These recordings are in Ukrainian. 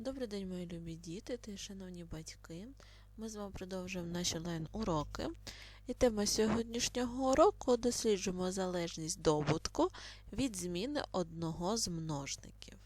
Добрий день, мої любі діти та шановні батьки. Ми з вами продовжуємо наші онлайн-уроки. І тема сьогоднішнього уроку досліджуємо залежність добутку від зміни одного з множників.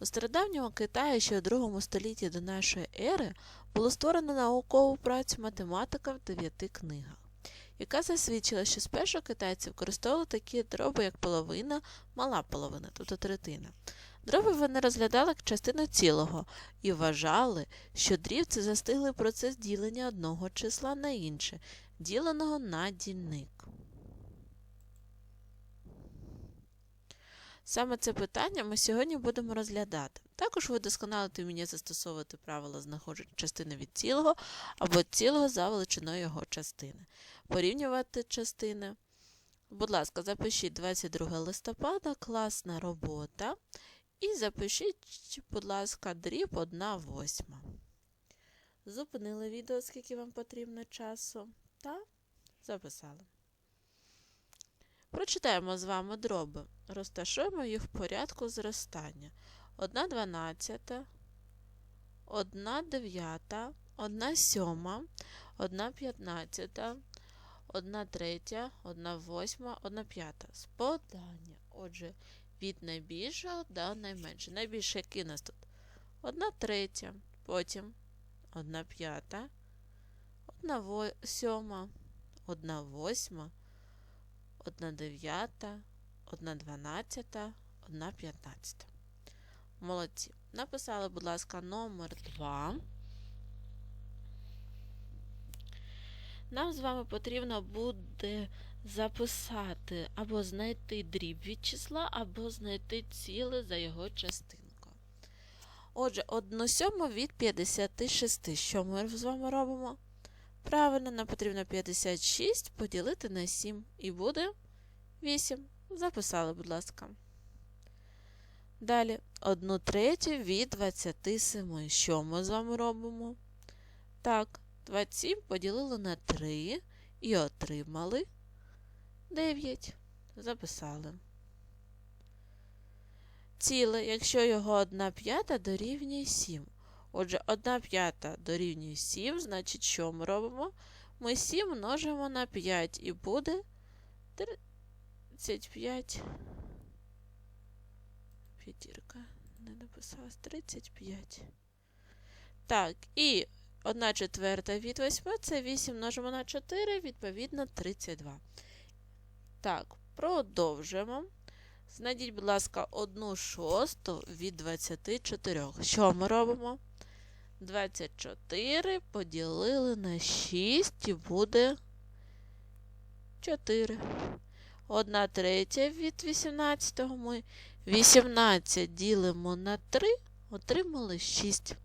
У стародавньому Китаї ще у другому столітті до нашої ери було створено наукову працю математика в дев'яти книгах, яка засвідчила, що спершу китайці використовували такі дроби, як половина, мала половина, тобто третина. Дроби вони розглядали як частину цілого і вважали, що дріб це застиглий процес ділення одного числа на інше, діленого на дільник. Саме це питання ми сьогодні будемо розглядати. Також ви досконалите вміння застосовувати правила знаходження частини від цілого або цілого за величиною його частини. Порівнювати частини. Будь ласка, запишіть 22 листопада, класна робота. І запишіть, будь ласка, дріб 1 восьма. Зупинили відео, скільки вам потрібно часу. Та записали. Прочитаємо з вами дроби. Розташуємо їх в порядку зростання. 1 дванадцята, 1 дев'ята, 1 сьома, 1 п'ятнадцята, 1 третя, 1 восьма, 1 п'ята. Сподання. Отже, від найбільшого до найменшого. Найбільше який у нас тут? Одна третя, потім одна п'ята, одна сьома, одна восьма, одна дев'ята, одна дванадцята, одна п'ятнадцята. Молодці. Написали, будь ласка, номер 2. Нам з вами потрібно буде записати або знайти дріб від числа, або знайти ціле за його частинкою. Отже, 1 сьому від 56. Що ми з вами робимо? Правильно, нам потрібно 56 поділити на 7. І буде 8. Записали, будь ласка. Далі 1 третю від 27. Що ми з вами робимо? Так, 27 поділили на 3 і отримали 9. Записали. Ціле, якщо його 1 п'ята дорівнює 7. Отже, 1 п'ята дорівнює 7, значить, що ми робимо? Ми 7 множимо на 5 і буде 35. П'ятірка не написалась. 35. Так, і 1 четверта від 8 це 8 множимо на 4, відповідно 32. Так, продовжуємо. Знайдіть, будь ласка, 1 шосту від 24. Що ми робимо? 24 поділили на 6 і буде 4. 1 третя від 18 ми 18 ділимо на 3, отримали 6.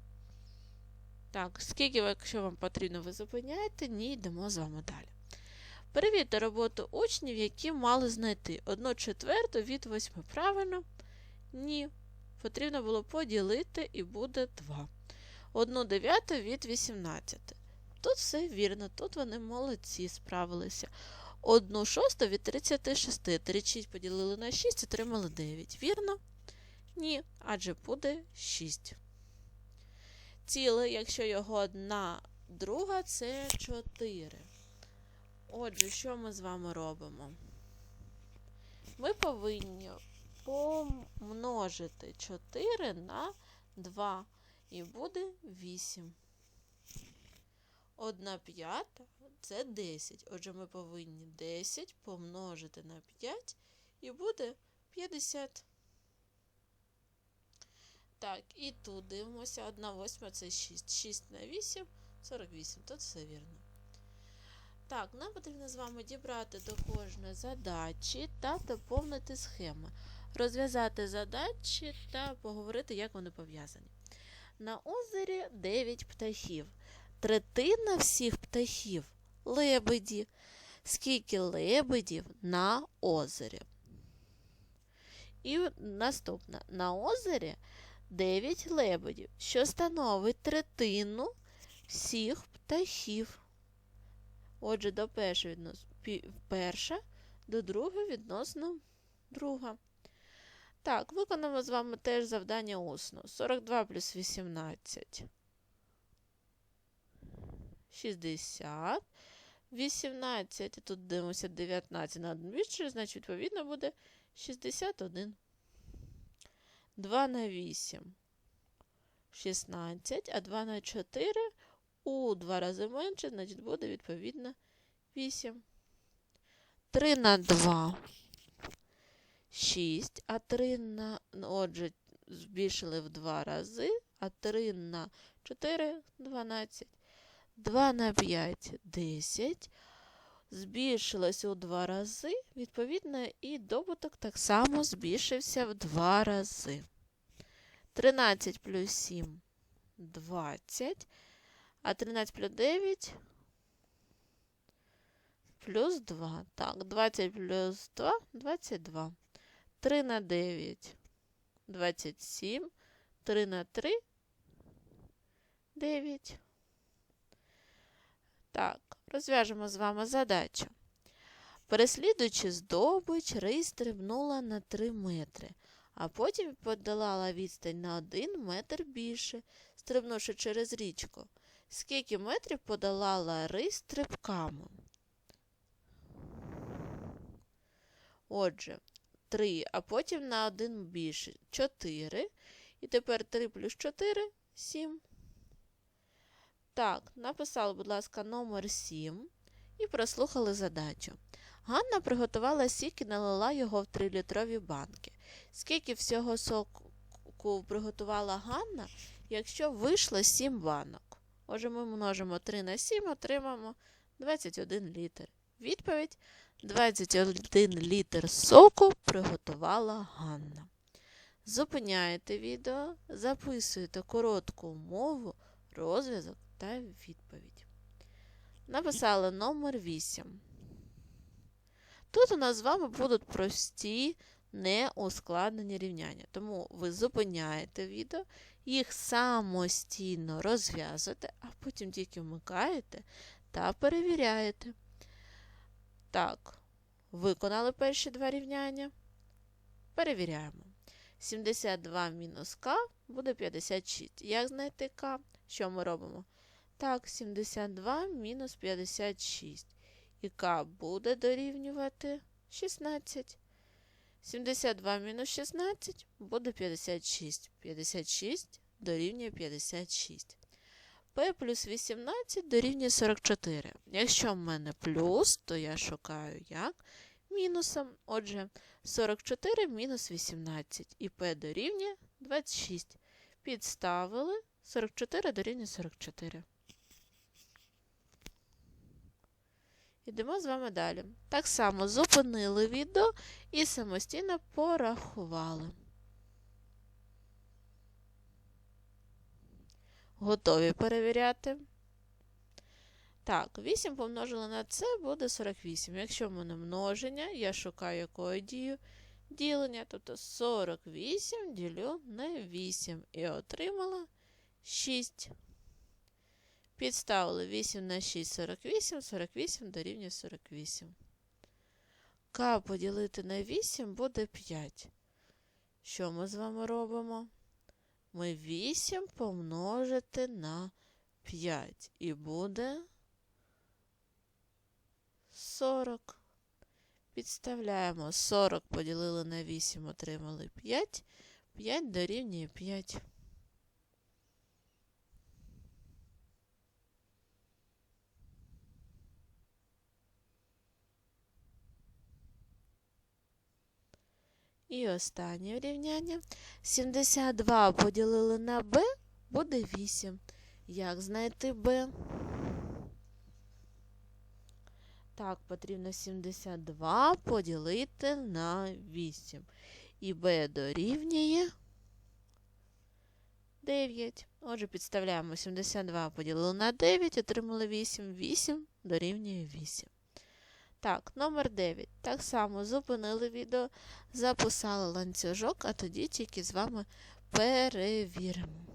Так, скільки, якщо вам потрібно, ви зупиняєте, ні, йдемо з вами далі. Перевірте роботу учнів, які мали знайти 1 четверту від 8. Правильно? Ні. Потрібно було поділити і буде 2. 1 дев'яту від 18. Тут все вірно, тут вони молодці справилися. 1 шосту від 36. 36 поділили на 6, отримали 9. Вірно? Ні, адже буде 6. Ціле, якщо його одна друга, це 4. Отже, що ми з вами робимо? Ми повинні помножити 4 на 2 і буде 8. 1 п'ята це 10. Отже, ми повинні 10 помножити на 5 і буде 50. Так, і тут дивимося. 1 восьма це 6. 6 на 8 48. Тут все вірно. Так, нам потрібно з вами дібрати до кожної задачі та доповнити схеми, розв'язати задачі та поговорити, як вони пов'язані. На озері 9 птахів. Третина всіх птахів лебеді. Скільки лебедів на озері? І наступне. На озері 9 лебедів, що становить третину всіх птахів. Отже, до першого відносно перша, до другого відносно друга. Так, виконаємо з вами теж завдання усно. 42 плюс 18. 60. 18, і тут дивимося 19 на 1 більше, значить, відповідно, буде 61. 2 на 8. 16, а 2 на 4 у 2 рази менше, значить, буде, відповідно, 8. 3 на 2. 6, а 3 на, отже, збільшили в 2 рази, а 3 на 4 – 12. 2 на 5 – 10. Збільшилось у 2 рази, відповідно, і добуток так само збільшився в 2 рази. 13 плюс 7 – 20, а 13 плюс 9 плюс 2. Так, 20 плюс 2 – 22. 3 на 9 – 27. 3 на 3 – 9. Так, розв'яжемо з вами задачу. Переслідуючи здобич, Рий стрибнула на 3 метри, а потім подолала відстань на 1 метр більше, стрибнувши через річку. Скільки метрів подолала Рий стрибками? Отже, 3, а потім на 1 більше 4. І тепер 3 плюс 4 7. Так, написали, будь ласка, номер 7 і прослухали задачу. Ганна приготувала сік і налила його в 3-літрові банки. Скільки всього соку приготувала Ганна, якщо вийшло 7 банок? Отже, ми множимо 3 на 7, отримаємо 21 літр. Відповідь 21 літр соку приготувала Ганна. Зупиняєте відео, записуєте коротку умову, розв'язок та відповідь. Написали номер 8. Тут у нас з вами будуть прості, неускладнені рівняння. Тому ви зупиняєте відео, їх самостійно розв'язуєте, а потім тільки вмикаєте та перевіряєте. Так, виконали перші два рівняння. Перевіряємо. 72 мінус К буде 56. Як знайти К? Що ми робимо? Так, 72 мінус 56. І К буде дорівнювати 16. 72 мінус 16 буде 56. 56 дорівнює 56. P плюс 18 дорівнює 44. Якщо в мене плюс, то я шукаю як мінусом. Отже, 44 мінус 18. І P дорівнює 26. Підставили 44 дорівнює 44. Йдемо з вами далі. Так само зупинили відео і самостійно порахували. Готові перевіряти? Так, 8 помножили на це буде 48. Якщо в мене множення, я шукаю якою дію ділення, тобто 48 ділю на 8 і отримала 6. Підставили 8 на 6 48, 48 дорівнює 48. К поділити на 8 буде 5. Що ми з вами робимо? Ми 8 помножити на 5. І буде 40. Підставляємо 40 поділили на 8, отримали 5. 5 дорівнює 5. І останнє рівняння. 72 поділили на b буде 8. Як знайти b? Так, потрібно 72 поділити на 8. І b дорівнює 9. Отже, підставляємо 72 поділили на 9, отримали 8. 8 дорівнює 8. Так, номер 9. Так само зупинили відео, записали ланцюжок, а тоді тільки з вами перевіримо.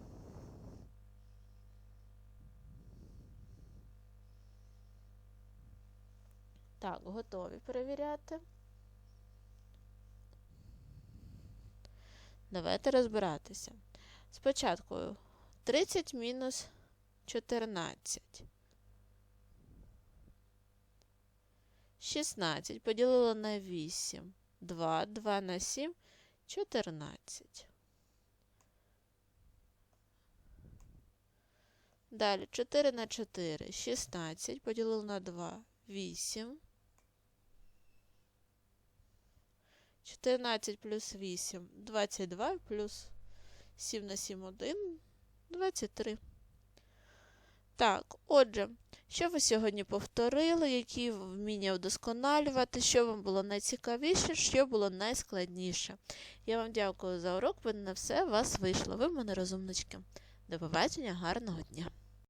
Так, готові перевіряти. Давайте розбиратися. Спочатку 30 мінус 14. 16 поділили на 8. 2, 2 на 7, 14. Далі 4 на 4, 16 поділили на 2, 8. 14 плюс 8, 22 плюс 7 на 7, 1, 23. Так, отже, що ви сьогодні повторили, які вміння вдосконалювати, що вам було найцікавіше, що було найскладніше. Я вам дякую за урок, ви на все у вас вийшло. Ви в мене розумнички. До побачення, гарного дня!